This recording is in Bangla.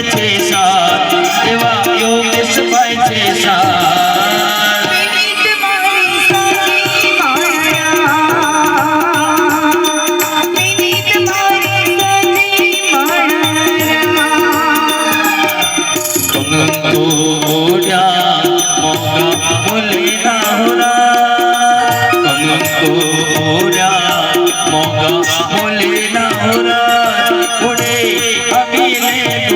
পাইছে সার দেওয়া যোগেশ পাইছে সার मोगा मोले ना हो रहा उड़े अभी ले